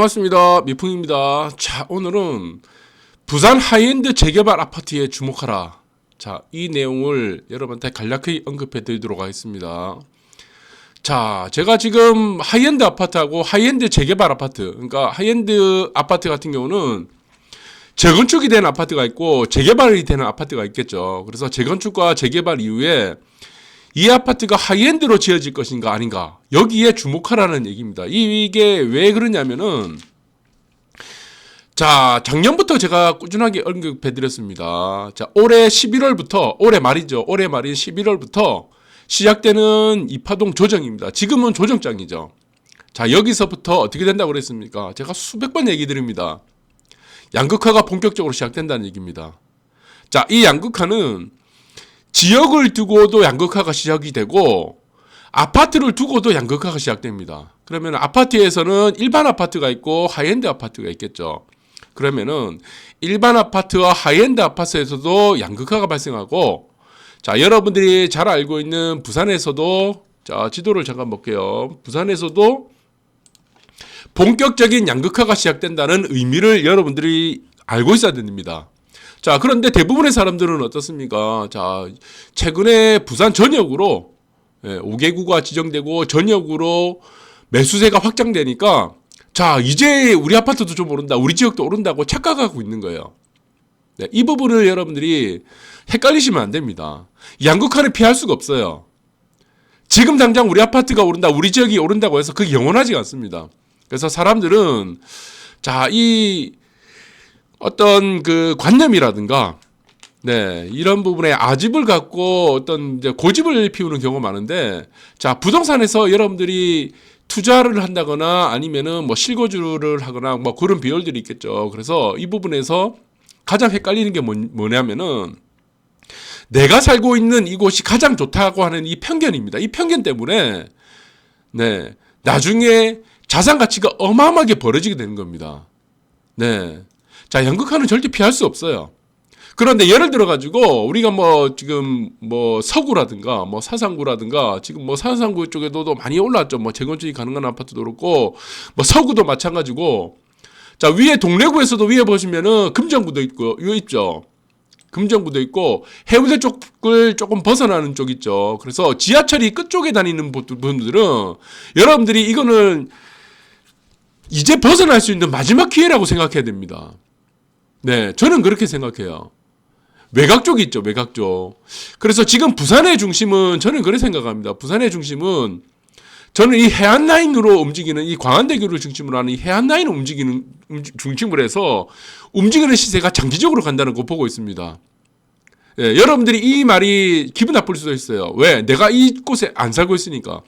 반갑습니다. 미풍입니다. 자, 오늘은 부산 하이엔드 재개발 아파트에 주목하라. 자, 이 내용을 여러분한테 간략히 언급해 드리도록 하겠습니다. 자, 제가 지금 하이엔드 아파트하고 하이엔드 재개발 아파트, 그러니까 하이엔드 아파트 같은 경우는 재건축이 된 아파트가 있고 재개발이 되는 아파트가 있겠죠. 그래서 재건축과 재개발 이후에 이 아파트가 하이엔드로 지어질 것인가 아닌가 여기에 주목하라는 얘기입니다. 이게 왜 그러냐면은 자 작년부터 제가 꾸준하게 언급해드렸습니다. 자 올해 11월부터 올해 말이죠. 올해 말인 11월부터 시작되는 이파동 조정입니다. 지금은 조정장이죠. 자 여기서부터 어떻게 된다고 그랬습니까? 제가 수백 번 얘기 드립니다. 양극화가 본격적으로 시작된다는 얘기입니다. 자, 이 양극화는 지역을 두고도 양극화가 시작이 되고 아파트를 두고도 양극화가 시작됩니다. 그러면 아파트에서는 일반 아파트가 있고 하이엔드 아파트가 있겠죠. 그러면은 일반 아파트와 하이엔드 아파트에서도 양극화가 발생하고 자, 여러분들이 잘 알고 있는 부산에서도 자, 지도를 잠깐 볼게요. 부산에서도 본격적인 양극화가 시작된다는 의미를 여러분들이 알고 있어야 됩니다. 자, 그런데 대부분의 사람들은 어떻습니까? 자, 최근에 부산 전역으로 예, 5개구가 지정되고 전역으로 매수세가 확장되니까 자, 이제 우리 아파트도 좀 오른다, 우리 지역도 오른다고 착각하고 있는 거예요. 네, 이 부분을 여러분들이 헷갈리시면 안 됩니다. 양극화는 피할 수가 없어요. 지금 당장 우리 아파트가 오른다, 우리 지역이 오른다고 해서 그게 영원하지가 않습니다. 그래서 사람들은 자, 이 어떤 그 관념이라든가 네, 이런 부분에 아집을 갖고 어떤 이제 고집을 피우는 경우가 많은데 자, 부동산에서 여러분들이 투자를 한다거나 아니면은 뭐 실거주를 하거나 뭐 그런 비율들이 있겠죠. 그래서 이 부분에서 가장 헷갈리는 게 뭐, 뭐냐면은 내가 살고 있는 이곳이 가장 좋다고 하는 이 편견입니다. 이 편견 때문에 네, 나중에 자산 가치가 어마어마하게 벌어지게 되는 겁니다. 네. 자, 양극화는 절대 피할 수 없어요. 그런데 예를 들어 가지고 우리가 뭐 지금 뭐 서구라든가 뭐 사상구라든가 지금 뭐 사상구 쪽에도 많이 올랐죠. 뭐 재건축이 가능한 아파트도 그렇고 뭐 서구도 마찬가지고 자, 위에 동래구에서도 위에 보시면은 금정구도 있고 요 있죠. 금정구도 있고 해운대 쪽을 조금 벗어나는 쪽 있죠. 그래서 지하철이 끝쪽에 다니는 분들은 여러분들이 이거는 이제 벗어날 수 있는 마지막 기회라고 생각해야 됩니다. 네, 저는 그렇게 생각해요. 외곽 쪽이 있죠, 외곽 쪽. 그래서 지금 부산의 중심은 저는 그렇게 생각합니다. 부산의 중심은 저는 이 해안 라인으로 움직이는 이 광안대교를 중심으로 하는 이 해안 라인을 움직이는 중심으로 해서 움직이는 시세가 장기적으로 간다는 거 보고 있습니다. 예, 여러분들이 이 말이 기분 나쁠 수도 있어요. 왜? 내가 이곳에 안 살고 있으니까.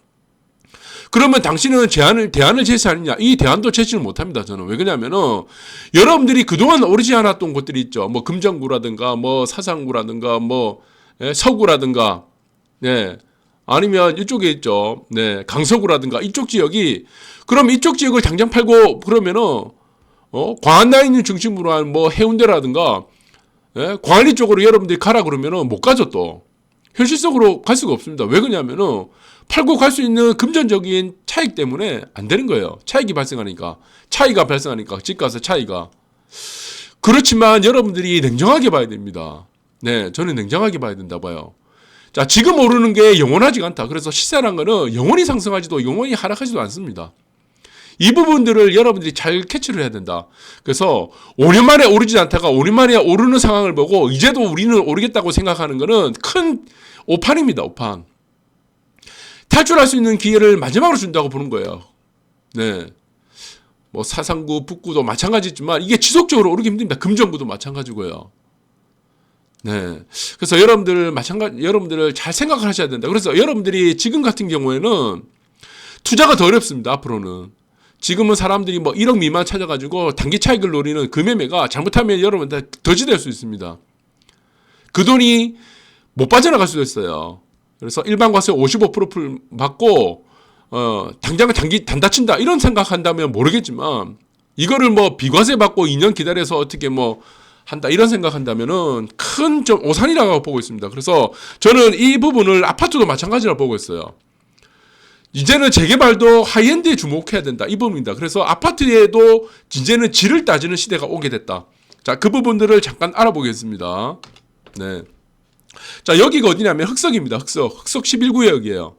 그러면 당신은 제안을 대안을 제시하느냐? 이 대안도 제시를 못 합니다. 저는 왜 그러냐면은 여러분들이 그동안 오르지 않았던 곳들이 있죠. 뭐 금정구라든가 뭐 사상구라든가 뭐 예, 서구라든가 네. 아니면 이쪽에 있죠. 네. 강서구라든가 이쪽 지역이 그럼 이쪽 지역을 당장 팔고 그러면은 어? 광안라인 중심으로 한 뭐 해운대라든가 예? 광안리 쪽으로 여러분들이 가라 그러면은 못 가죠 또. 현실적으로 갈 수가 없습니다. 왜 그러냐면은 팔고 갈 수 있는 금전적인 차익 때문에 안 되는 거예요. 차익이 발생하니까. 차이가 발생하니까. 집값의 차이가. 그렇지만 여러분들이 냉정하게 봐야 됩니다. 네, 저는 냉정하게 봐야 된다 봐요. 자, 지금 오르는 게 영원하지가 않다. 그래서 시세란 거는 영원히 상승하지도 영원히 하락하지도 않습니다. 이 부분들을 여러분들이 잘 캐치를 해야 된다. 그래서 5년 만에 오르지 않다가 5년 만에 오르는 상황을 보고 이제도 우리는 오르겠다고 생각하는 거는 큰 오판입니다. 오판. 탈출할 수 있는 기회를 마지막으로 준다고 보는 거예요. 네. 뭐 사상구, 북구도 마찬가지지만 이게 지속적으로 오르기 힘듭니다. 금정구도 마찬가지고요. 네. 그래서 여러분들 마찬가지 여러분들을 잘 생각을 하셔야 된다. 그래서 여러분들이 지금 같은 경우에는 투자가 더 어렵습니다. 앞으로는. 지금은 사람들이 뭐 1억 미만 찾아가지고 단기 차익을 노리는 그 매매가 잘못하면 여러분한테 더지될 수 있습니다. 그 돈이 못 빠져나갈 수도 있어요. 그래서 일반 과세 55% 받고 어 당장은 단기 단다친다 이런 생각한다면 모르겠지만 이거를 뭐 비과세 받고 2년 기다려서 어떻게 뭐 한다 이런 생각한다면은 큰 좀 오산이라고 보고 있습니다. 그래서 저는 이 부분을 아파트도 마찬가지라고 보고 있어요. 이제는 재개발도 하이엔드에 주목해야 된다. 이 부분입니다. 그래서 아파트에도 이제는 질을 따지는 시대가 오게 됐다. 자, 그 부분들을 잠깐 알아보겠습니다. 네. 자, 여기가 어디냐면 흑석입니다. 흑석. 흑석 11구역이에요.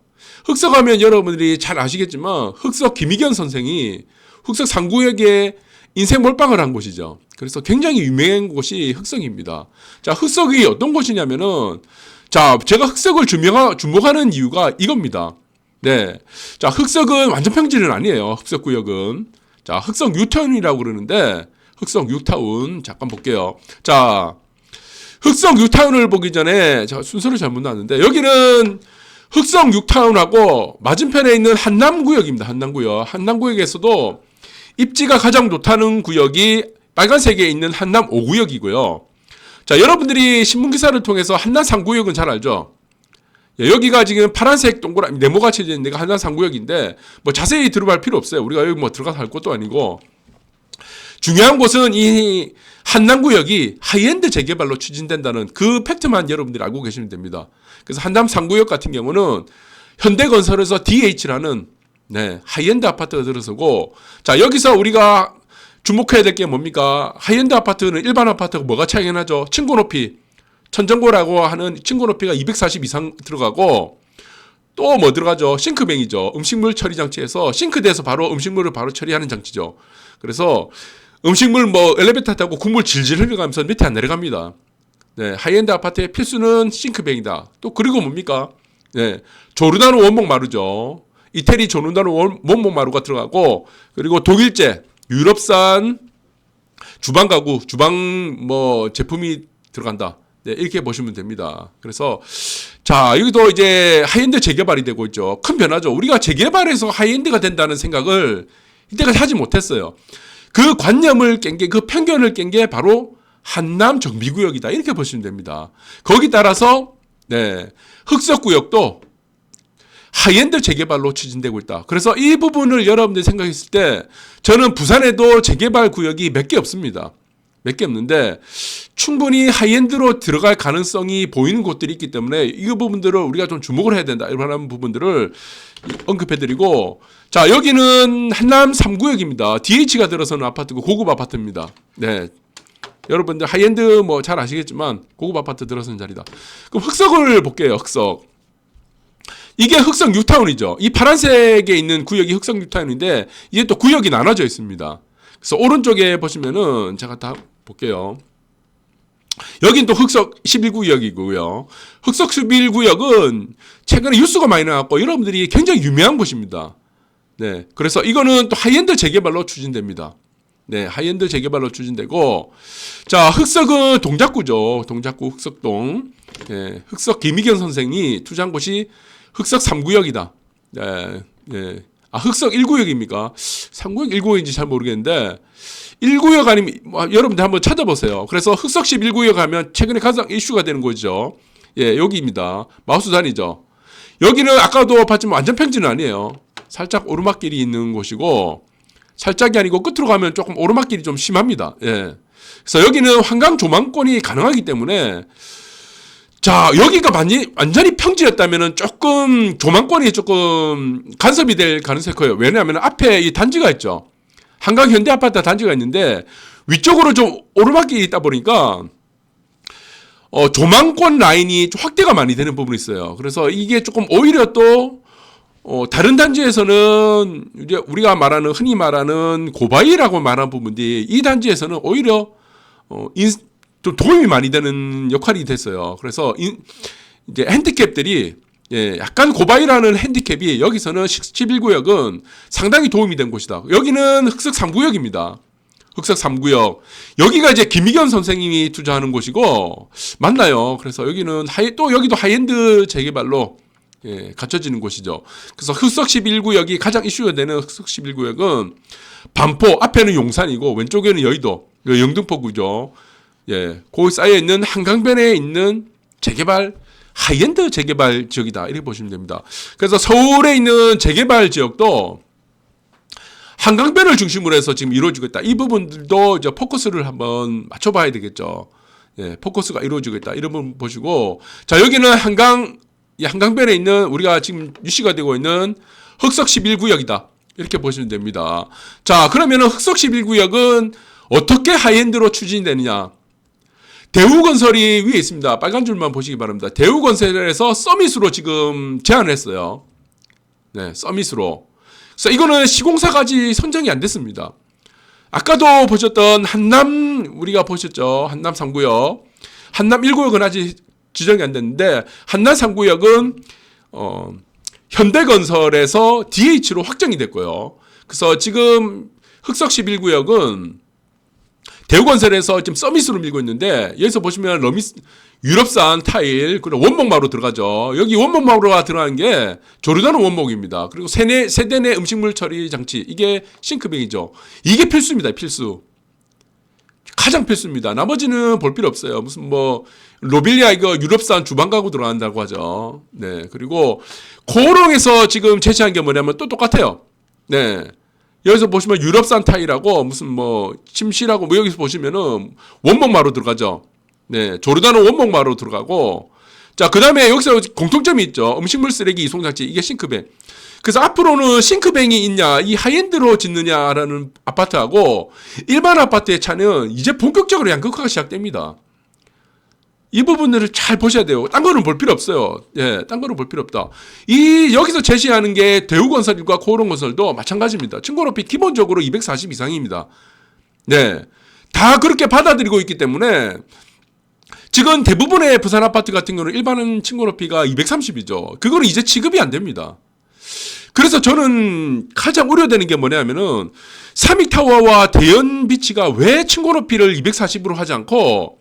흑석 하면 여러분들이 잘 아시겠지만 흑석 김희견 선생이 흑석 3구역에 인생 몰빵을 한 곳이죠. 그래서 굉장히 유명한 곳이 흑석입니다. 자, 흑석이 어떤 곳이냐면은 자, 제가 흑석을 주명하, 주목하는 이유가 이겁니다. 네. 자, 흑석은 완전 평지는 아니에요. 흑석 구역은. 자, 흑석 유타운이라고 그러는데 흑석 유타운 잠깐 볼게요. 자, 흑석 유타운을 보기 전에 제가 순서를 잘못 놨는데 여기는 흑석 유타운하고 맞은편에 있는 한남구역입니다. 한남구역. 한남구역에서도 입지가 가장 좋다는 구역이 빨간색에 있는 한남 5구역이고요. 자, 여러분들이 신문 기사를 통해서 한남 3구역은 잘 알죠? 예, 여기가 지금 파란색 동그라미 네모가 있는 데가 한남 3구역인데 뭐 자세히 들어갈 필요 없어요. 우리가 여기 뭐 들어가서 할 것도 아니고 중요한 곳은 이 한남구역이 하이엔드 재개발로 추진된다는 그 팩트만 여러분들이 알고 계시면 됩니다. 그래서 한남 3구역 같은 경우는 현대건설에서 DH라는 네, 하이엔드 아파트가 들어서고 자 여기서 우리가 주목해야 될 게 뭡니까? 하이엔드 아파트는 일반 아파트가 뭐가 차이가 나죠? 층고 높이 천정고라고 하는 층고 높이가 240 이상 들어가고 또 뭐 들어가죠? 싱크뱅이죠. 음식물 처리 장치에서 싱크대에서 바로 음식물을 바로 처리하는 장치죠. 그래서 음식물 뭐 엘리베이터 타고 국물 질질 흘려가면서 밑에 안 내려갑니다. 네, 하이엔드 아파트의 필수는 싱크뱅이다. 또 그리고 뭡니까? 네, 조르다노 원목 마루죠. 이태리 조르다노 원- 원목 마루가 들어가고 그리고 독일제 유럽산 주방 가구, 주방 뭐 제품이 들어간다. 네, 이렇게 보시면 됩니다. 그래서 자, 여기도 이제 하이엔드 재개발이 되고 있죠. 큰 변화죠. 우리가 재개발해서 하이엔드가 된다는 생각을 이때까지 하지 못했어요. 그 관념을 깬 게, 그 편견을 깬 게 바로 한남 정비구역이다. 이렇게 보시면 됩니다. 거기 따라서, 네, 흑석구역도 하이엔드 재개발로 추진되고 있다. 그래서 이 부분을 여러분들이 생각했을 때 저는 부산에도 재개발 구역이 몇 개 없습니다. 몇 개 없는데 충분히 하이엔드로 들어갈 가능성이 보이는 곳들이 있기 때문에 이 부분들을 우리가 좀 주목을 해야 된다. 이런 부분들을 언급해드리고 자 여기는 한남 3구역입니다. DH가 들어서는 아파트고 고급 아파트입니다. 네. 여러분들 하이엔드 뭐 잘 아시겠지만 고급 아파트 들어서는 자리다. 그럼 흑석을 볼게요. 흑석. 이게 흑석 뉴타운이죠. 이 파란색에 있는 구역이 흑석 뉴타운인데 이게 또 구역이 나눠져 있습니다. 그래서 오른쪽에 보시면은 제가 다 볼게요. 여긴 또 흑석 11구역이고요. 흑석 11구역은 최근에 뉴스가 많이 나왔고 여러분들이 굉장히 유명한 곳입니다. 네. 그래서 이거는 또 하이엔드 재개발로 추진됩니다. 네, 하이엔드 재개발로 추진되고 자, 흑석은 동작구죠. 동작구 흑석동. 네, 흑석 김희경 선생이 투자한 곳이 흑석 3구역이다. 네, 네. 아, 흑석 1구역입니까? 3구역 1구역인지 잘 모르겠는데 1구역 아니면 뭐, 여러분들 한번 찾아보세요. 그래서 흑석 11구역 하면 최근에 가장 이슈가 되는 곳이죠. 예, 여기입니다. 마우스 단이죠. 여기는 아까도 봤지만 완전 평지는 아니에요. 살짝 오르막길이 있는 곳이고 살짝이 아니고 끝으로 가면 조금 오르막길이 좀 심합니다. 예. 그래서 여기는 한강 조망권이 가능하기 때문에 자 여기가 많이 완전히 평지였다면은 조금 조망권이 조금 간섭이 될 가능성이 커요. 왜냐하면 앞에 이 단지가 있죠. 한강 현대 아파트 단지가 있는데 위쪽으로 좀 오르막길이 있다 보니까 어, 조망권 라인이 좀 확대가 많이 되는 부분이 있어요. 그래서 이게 조금 오히려 또 어, 다른 단지에서는 이제 우리가 말하는 흔히 말하는 고바이라고 말하는 부분들이 이 단지에서는 오히려 어, 인, 좀 도움이 많이 되는 역할이 됐어요. 그래서 인, 이제 핸디캡들이 예, 약간 고바이라는 핸디캡이 여기서는 11구역은 상당히 도움이 된 곳이다. 여기는 흑석 3구역입니다. 흑석 3구역. 여기가 이제 김희견 선생님이 투자하는 곳이고 맞나요? 그래서 여기는 하이 또 여기도 하이엔드 재개발로 예, 갖춰지는 곳이죠. 그래서 흑석 11구역이 가장 이슈가 되는 흑석 11구역은 반포 앞에는 용산이고 왼쪽에는 여의도 그 영등포구죠. 예, 거기 쌓여 있는 한강변에 있는 재개발 하이엔드 재개발 지역이다 이렇게 보시면 됩니다. 그래서 서울에 있는 재개발 지역도 한강변을 중심으로 해서 지금 이루어지고 있다. 이 부분들도 이제 포커스를 한번 맞춰봐야 되겠죠. 예, 포커스가 이루어지고 있다. 이런 부분 보시고 자 여기는 한강 이 한강변에 있는 우리가 지금 유시가 되고 있는 흑석 11구역이다. 이렇게 보시면 됩니다. 자, 그러면은 흑석 11구역은 어떻게 하이엔드로 추진되느냐? 대우건설이 위에 있습니다. 빨간 줄만 보시기 바랍니다. 대우건설에서 서밋으로 지금 제안을 했어요. 네, 서밋으로. 그래서 이거는 시공사까지 선정이 안 됐습니다. 아까도 보셨던 한남 우리가 보셨죠. 한남 3구역. 한남 1구역은 아직 지정이 안 됐는데 한남 3구역은 어 현대건설에서 DH로 확정이 됐고요. 그래서 지금 흑석 11구역은 대우건설에서 지금 서밋으로 밀고 있는데 여기서 보시면 러미 유럽산 타일 그리고 원목마루 들어가죠. 여기 원목마루가 들어가는 게 조르다는 원목입니다. 그리고 세내 세대 내 음식물 처리 장치 이게 싱크병이죠. 이게 필수입니다. 필수. 가장 필수입니다. 나머지는 볼 필요 없어요. 무슨 뭐 로빌리아 이거 유럽산 주방 가구 들어간다고 하죠. 네. 그리고 고롱에서 지금 제시한 게 뭐냐면 또 똑같아요. 네. 여기서 보시면 유럽산 타일하고 무슨 뭐 침실하고 뭐 여기서 보시면은 원목마루 들어가죠. 네. 조르단은 원목마루 들어가고 자, 그 다음에 여기서 공통점이 있죠. 음식물 쓰레기 이송 장치 이게 싱크뱅. 그래서 앞으로는 싱크뱅이 있냐, 이 하이엔드로 짓느냐라는 아파트하고 일반 아파트의 차는 이제 본격적으로 양극화가 시작됩니다. 이 부분들을 잘 보셔야 돼요. 딴 거는 볼 필요 없어요. 예, 딴 거는 볼 필요 없다. 이 여기서 제시하는 게 대우건설과 코오롱건설도 마찬가지입니다. 층고 높이 기본적으로 240 이상입니다. 네, 다 그렇게 받아들이고 있기 때문에 지금 대부분의 부산 아파트 같은 경우는 일반은 층고 높이가 230이죠. 그거는 이제 취급이 안 됩니다. 그래서 저는 가장 우려되는 게 뭐냐면은 삼익타워와 대연비치가 왜 층고 높이를 240으로 하지 않고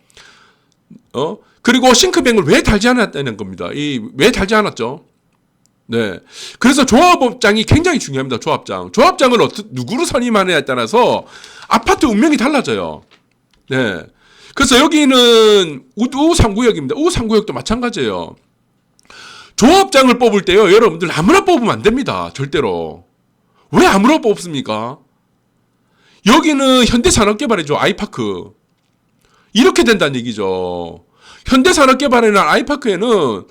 어 그리고 싱크뱅을 왜 달지 않았다는 겁니다. 이 왜 달지 않았죠? 네. 그래서 조합장이 굉장히 중요합니다. 조합장. 조합장을 어떻 누구로 선임하느냐에 따라서 아파트 운명이 달라져요. 네. 그래서 여기는 우 3구역입니다. 우 3구역도 마찬가지예요. 조합장을 뽑을 때요, 여러분들 아무나 뽑으면 안 됩니다. 절대로. 왜 아무나 뽑습니까? 여기는 현대산업개발이죠, 아이파크. 이렇게 된다는 얘기죠. 현대산업개발이나 아이파크에는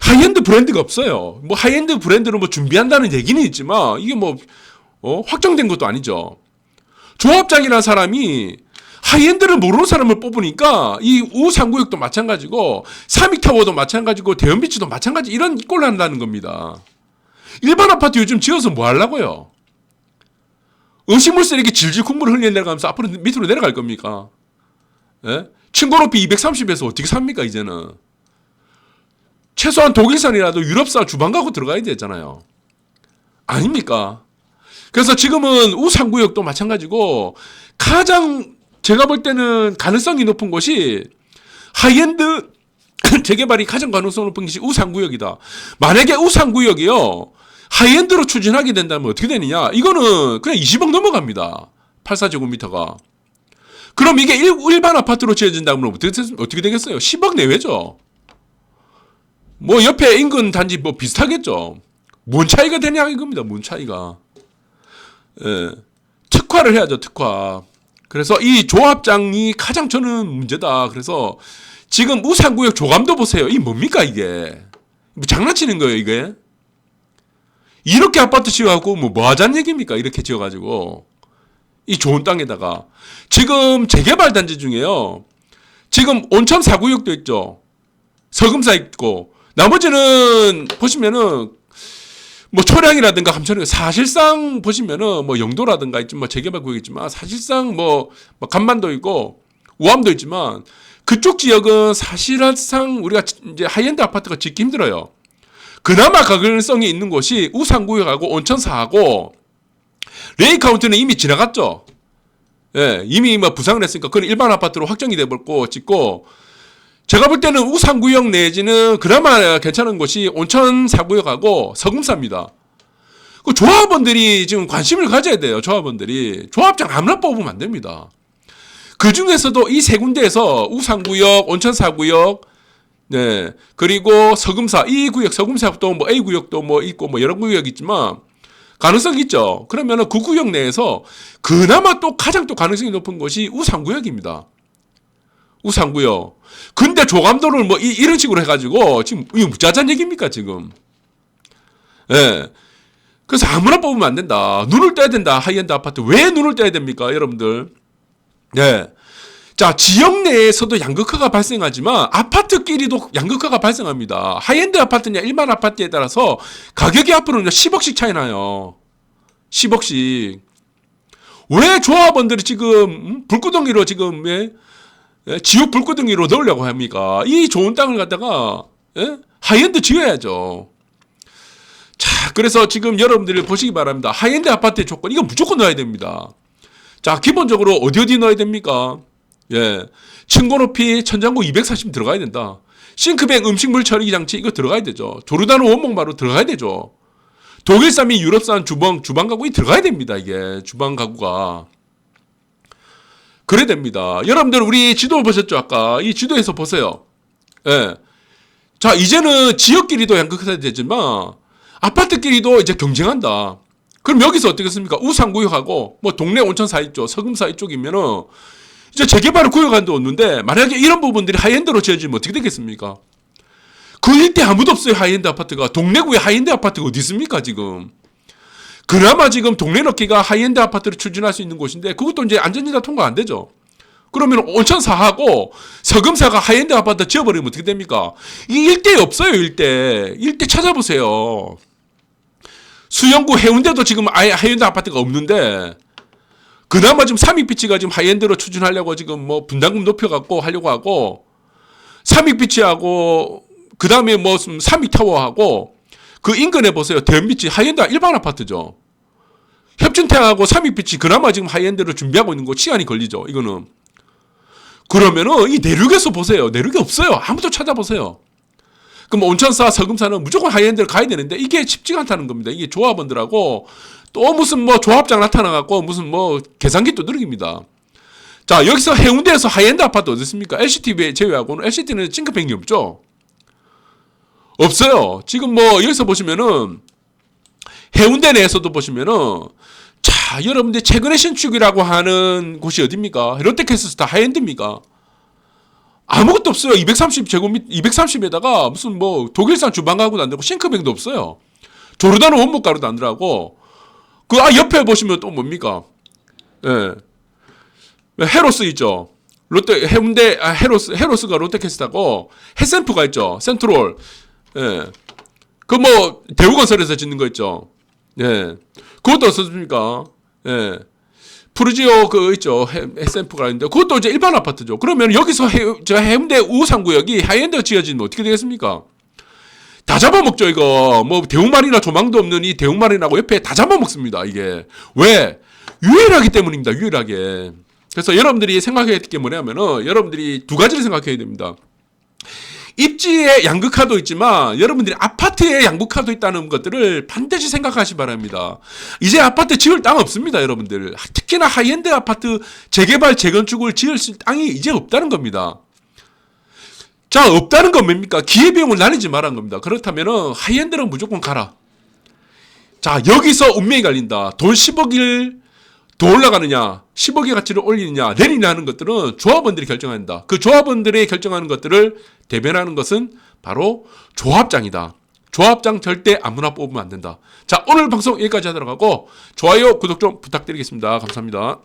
하이엔드 브랜드가 없어요. 뭐 하이엔드 브랜드를 뭐 준비한다는 얘기는 있지만 이게 뭐 어, 확정된 것도 아니죠. 조합장이라는 사람이 하이엔드를 모르는 사람을 뽑으니까 이 우상구역도 마찬가지고 삼익타워도 마찬가지고 대연비치도 마찬가지 이런 꼴을 한다는 겁니다. 일반 아파트 요즘 지어서 뭐 하려고요? 음식물 쓰레기 질질 국물 흘려 내려가면서 앞으로 밑으로 내려갈 겁니까? 예? 층고 높이 230에서 어떻게 삽니까 이제는? 최소한 독일산이라도 유럽산 주방 가구 들어가야 되잖아요. 아닙니까? 그래서 지금은 우상구역도 마찬가지고 가장 제가 볼 때는 가능성이 높은 곳이 하이엔드 재개발이 가장 가능성 높은 것이 우상구역이다. 만약에 우상구역이요 하이엔드로 추진하게 된다면 어떻게 되느냐? 이거는 그냥 20억 넘어갑니다. 84제곱미터가. 그럼 이게 일, 반 아파트로 지어진다면 어떻게, 어떻게 되겠어요? 10억 내외죠. 뭐 옆에 인근 단지 뭐 비슷하겠죠. 뭔 차이가 되냐 이겁니다. 뭔 차이가. 예. 특화를 해야죠. 특화. 그래서 이 조합장이 가장 저는 문제다. 그래서 지금 우상구역 조감도 보세요. 이 뭡니까 이게? 뭐 장난치는 거예요 이게? 이렇게 아파트 지어갖고 뭐, 뭐 하자는 얘기입니까? 이렇게 지어가지고 이 좋은 땅에다가 지금 재개발 단지 중에요. 지금 온천 사구역도 있죠. 서금사 있고 나머지는 보시면은 뭐 초량이라든가 함천이 사실상 보시면은 뭐 영도라든가 있지만 뭐 재개발 구역이지만 사실상 뭐, 뭐 간만도 있고 우암도 있지만 그쪽 지역은 사실상 우리가 이제 하이엔드 아파트가 짓기 힘들어요. 그나마 가능성이 있는 곳이 우상구역하고 온천사하고 레이 카운트는 이미 지나갔죠. 예, 이미 뭐 부상을 했으니까 그건 일반 아파트로 확정이 돼버렸고 짓고 제가 볼 때는 우상구역 내지는 그나마 괜찮은 곳이 온천 사구역하고 서금사입니다. 그 조합원들이 지금 관심을 가져야 돼요. 조합원들이 조합장 아무나 뽑으면 안 됩니다. 그 중에서도 이 세 군데에서 우상구역, 온천사구역, 네 그리고 서금사 이 구역 서금사도 뭐 A 구역도 뭐 있고 뭐 여러 구역 있지만 가능성 있죠. 그러면은 그 구역 내에서 그나마 또 가장 또 가능성이 높은 곳이 우상구역입니다. 우상구역. 근데 조감도를 뭐 이, 런 식으로 해가지고 지금 이거 무자잔 얘기입니까 지금? 예. 그래서 아무나 뽑으면 안 된다. 눈을 떼야 된다. 하이엔드 아파트. 왜 눈을 떼야 됩니까, 여러분들? 네. 자, 지역 내에서도 양극화가 발생하지만 아파트끼리도 양극화가 발생합니다. 하이엔드 아파트냐 일반 아파트에 따라서 가격이 앞으로는 10억씩 차이 나요. 10억씩. 왜 조합원들이 지금 음? 불구덩이로 지금 예? 예? 지옥 불구덩이로 넣으려고 합니까? 이 좋은 땅을 갖다가 예? 하이엔드 지어야죠. 자, 그래서 지금 여러분들이 보시기 바랍니다. 하이엔드 아파트의 조건 이거 무조건 넣어야 됩니다. 자, 기본적으로 어디 어디 넣어야 됩니까? 예. 층고 높이 천장고 240 들어가야 된다. 싱크뱅 음식물 처리기 장치 이거 들어가야 되죠. 조르다노 원목마루 들어가야 되죠. 독일산 및 유럽산 주방 주방 가구이 들어가야 됩니다. 이게 주방 가구가 그래 됩니다. 여러분들 우리 지도 보셨죠? 아까 이 지도에서 보세요. 예. 자 이제는 지역끼리도 양극화가 되지만 아파트끼리도 이제 경쟁한다. 그럼 여기서 어떻겠습니까? 우상구역하고 뭐 동네 온천 사이 쪽, 서금 사이 쪽이면은 이제 재개발을 구역한 데 없는데 만약에 이런 부분들이 하이엔드로 지어지면 어떻게 되겠습니까? 그 일대 아무도 없어요 하이엔드 아파트가 동래구에 하이엔드 아파트가 어디 있습니까 지금? 그나마 지금 동네 넣기가 하이엔드 아파트를 추진할 수 있는 곳인데 그것도 이제 안전진단 통과 안 되죠. 그러면 온천사하고 서금사가 하이엔드 아파트 지어버리면 어떻게 됩니까? 이 일대에 없어요 일대. 일대 찾아보세요. 수영구 해운대도 지금 아예 하이엔드 아파트가 없는데 그나마 지금 삼익비치가 지금 하이엔드로 추진하려고 지금 뭐 분담금 높여갖고 하려고 하고 삼익비치하고 그 다음에 뭐 삼익타워하고 그 인근에 보세요 대연비치 하이엔드 일반 아파트죠. 협진태하고 삼익비치 그나마 지금 하이엔드로 준비하고 있는 거 시간이 걸리죠. 이거는 그러면은 이 내륙에서 보세요. 내륙이 없어요. 아무도 찾아보세요. 그럼 온천사, 서금사는 무조건 하이엔드를 가야 되는데 이게 쉽지가 않다는 겁니다. 이게 조합원들하고 또 무슨 뭐 조합장 나타나갖고 무슨 뭐 계산기 두드러깁니다. 자 여기서 해운대에서 하이엔드 아파트 어디 있습니까? LCT 제외하고는 LCT는 싱크뱅이 없죠. 없어요. 지금 뭐 여기서 보시면은 해운대 내에서도 보시면은 자 여러분들 최근에 신축이라고 하는 곳이 어딥니까? 롯데캐슬스타 하이엔드입니까? 아무것도 없어요. 230 제곱미 230에다가 무슨 뭐 독일산 주방 가구도 안 되고 싱크뱅도 없어요. 조르다노 원목 가루도 안 들어가고 그 아 옆에 보시면 또 뭡니까? 예. 헤로스 있죠. 롯데 해운대 아, 헤로스 헤로스가 롯데캐스트하고 헤센프가 있죠. 센트롤. 예. 그 뭐 대우건설에서 짓는 거 있죠. 예. 그것도 어떻습니까? 예. 푸르지오 그 있죠. 헤센프가 있는데 그것도 이제 일반 아파트죠. 그러면 여기서 해, 저 해운대 우상구역이 하이엔드 지어지면 어떻게 되겠습니까? 다 잡아먹죠 이거 뭐 대웅말이나 조망도 없는 이 대웅말이라고 옆에 다 잡아먹습니다 이게 왜 유일하기 때문입니다 유일하게 그래서 여러분들이 생각해야 될 게 뭐냐면은 여러분들이 두 가지를 생각해야 됩니다 입지의 양극화도 있지만 여러분들이 아파트의 양극화도 있다는 것들을 반드시 생각하시 기 바랍니다. 이제 아파트 지을 땅 없습니다, 여러분들. 특히나 하이엔드 아파트 재개발 재건축을 지을 땅이 이제 없다는 겁니다. 자, 없다는 건 뭡니까? 기회비용을 나누지 말한 겁니다. 그렇다면은 하이엔드는 무조건 가라. 자, 여기서 운명이 갈린다. 돈 10억일 더 올라가느냐, 10억의 가치를 올리느냐, 내리냐는 것들은 조합원들이 결정한다. 그 조합원들이 결정하는 것들을 대변하는 것은 바로 조합장이다. 조합장 절대 아무나 뽑으면 안 된다. 자, 오늘 방송 여기까지 하도록 하고, 좋아요, 구독 좀 부탁드리겠습니다. 감사합니다.